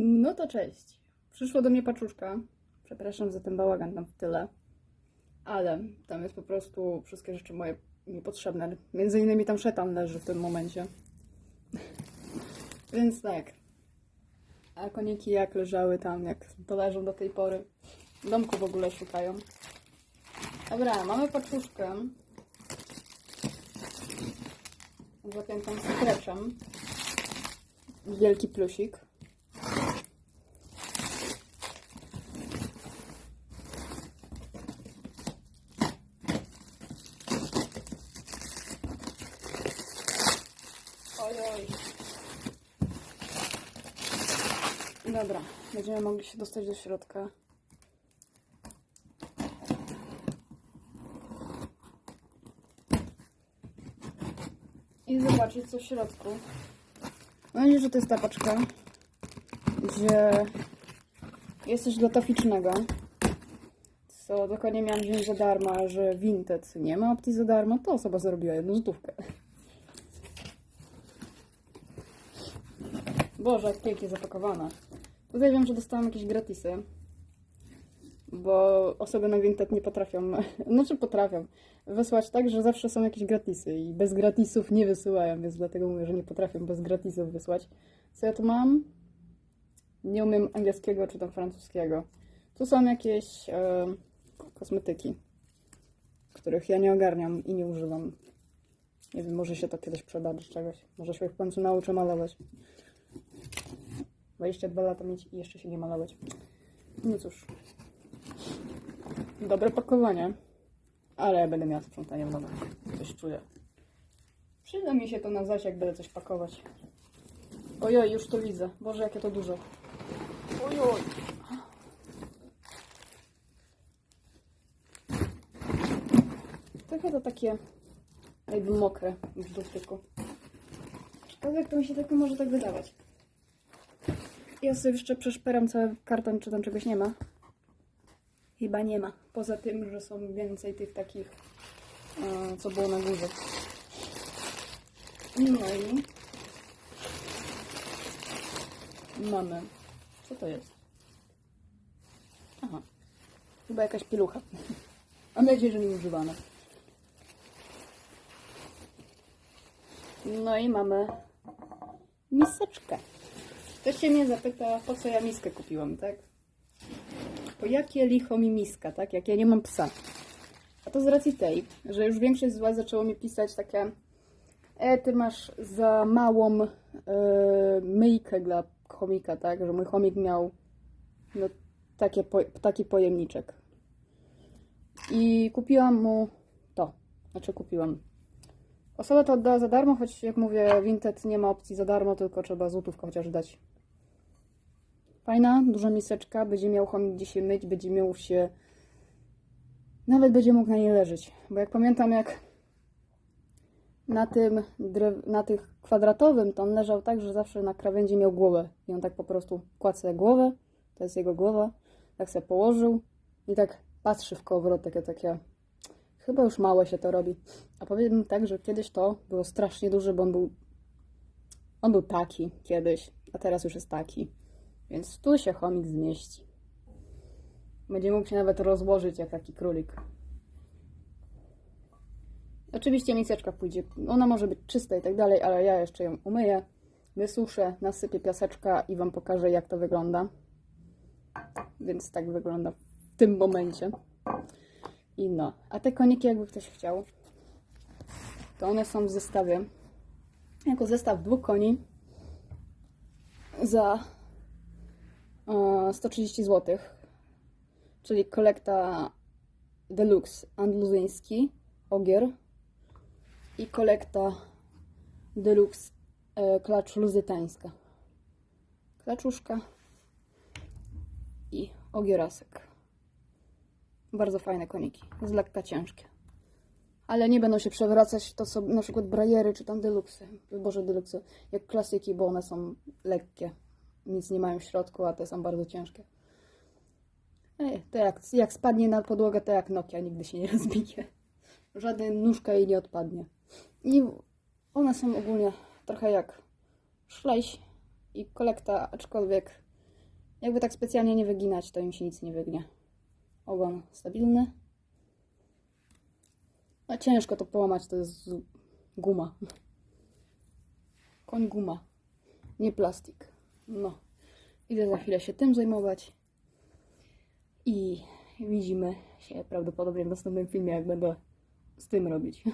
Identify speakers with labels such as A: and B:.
A: No to cześć. Przyszła do mnie paczuszka. Przepraszam za ten bałagan tam w tyle. Ale tam jest po prostu wszystkie rzeczy moje niepotrzebne. Między innymi tam szetan leży w tym momencie. Więc tak. A koniki jak leżały tam, jak to leżą do tej pory. Domku w ogóle szukają. Dobra, mamy paczuszkę. Zapiętą skreczem. Wielki plusik. Ojoj. Dobra, będziemy mogli się dostać do środka. I zobaczyć co w środku. Mam nadzieję, że to jest ta paczka, gdzie jest coś glatoficznego. Co dokładnie miałam wziąć za darmo, a że Vinted nie ma opcji za darmo, to osoba zarobiła jedną złotówkę. Boże, jak pięknie zapakowana. Tutaj wiem, że dostałam jakieś gratisy. Bo osoby na Vinted nie potrafią, znaczy potrafią, wysłać tak, że zawsze są jakieś gratisy i bez gratisów nie wysyłają, więc dlatego mówię, że nie potrafią bez gratisów wysłać. Co ja tu mam? Nie umiem angielskiego czy tam francuskiego. Tu są jakieś e, kosmetyki, których ja nie ogarniam i nie używam. Nie wiem, może się to kiedyś przyda do czegoś. Może się w końcu nauczę malować. 22 lata mieć i jeszcze się nie malować. No cóż. Dobre pakowanie. Ale ja będę miała sprzątanie w domu. Coś czuję. Przyda mi się to na zaś, jak będę coś pakować. Ojoj, już to widzę. Boże, jakie to dużo. Ojoj. Trochę to takie jakby mokre w dotyku. Ciekawe, jak to mi się tylko może tak wydawać. Ja sobie jeszcze przeszperam cały karton, czy tam czegoś nie ma. Chyba nie ma. Poza tym, że są więcej tych takich, e, co było na górze. No i mamy. Co to jest? Aha. Chyba jakaś pielucha. Mam nadzieję, że nie używana. No i mamy miseczkę. Ktoś się mnie zapyta, po co ja miskę kupiłam, tak? Po jakie licho mi miska, tak? Jak ja nie mam psa. A to z racji tej, że już większość z Was zaczęło mi pisać takie e, ty masz za małą e, myjkę dla chomika, tak? Że mój chomik miał no, takie, po, taki pojemniczek. I kupiłam mu to. Znaczy kupiłam. Osoba to oddała za darmo, choć jak mówię, Vinted nie ma opcji za darmo, tylko trzeba złotówkę chociaż dać. Fajna, duża miseczka, będzie miał chomik gdzie się myć, będzie miał się... Nawet będzie mógł na niej leżeć. Bo jak pamiętam, jak na tym, na tych kwadratowym, to on leżał tak, że zawsze na krawędzi miał głowę. I on tak po prostu kładł sobie głowę, to jest jego głowa, tak sobie położył i tak patrzy w kołowrot, takie, takie... Chyba już małe się to robi. A powiem tak, że kiedyś to było strasznie duże, bo on był... On był taki kiedyś, a teraz już jest taki. Więc tu się chomik zmieści. Będzie mógł się nawet rozłożyć jak taki królik. Oczywiście miseczka pójdzie, ona może być czysta i tak dalej, ale ja jeszcze ją umyję, wysuszę, nasypię piaseczka i Wam pokażę jak to wygląda. Więc tak wygląda w tym momencie. I no, a te koniki jakby ktoś chciał, to one są w zestawie. Jako zestaw dwóch koni za 130 zł, czyli kolekta Deluxe andaluzyjski ogier i kolekta Deluxe e, klacz luzytańska. Klaczuszka i ogierasek. Bardzo fajne koniki, z lekka ciężkie. Ale nie będą się przewracać, to są na przykład brajery czy tam deluxe, boże deluxe, jak klasyki, bo one są lekkie. Nic nie mają w środku, a te są bardzo ciężkie. Ej, to jak, jak spadnie na podłogę, to jak Nokia nigdy się nie rozbije. Żadna nóżka jej nie odpadnie. I one są ogólnie trochę jak szlejś i kolekta, aczkolwiek Jakby tak specjalnie nie wyginać, to im się nic nie wygnie. Ogon stabilny. No ciężko to połamać, to jest guma. Koń guma, nie plastik. No, idę za chwilę się tym zajmować. I widzimy się prawdopodobnie w następnym filmie, jak będę z tym robić.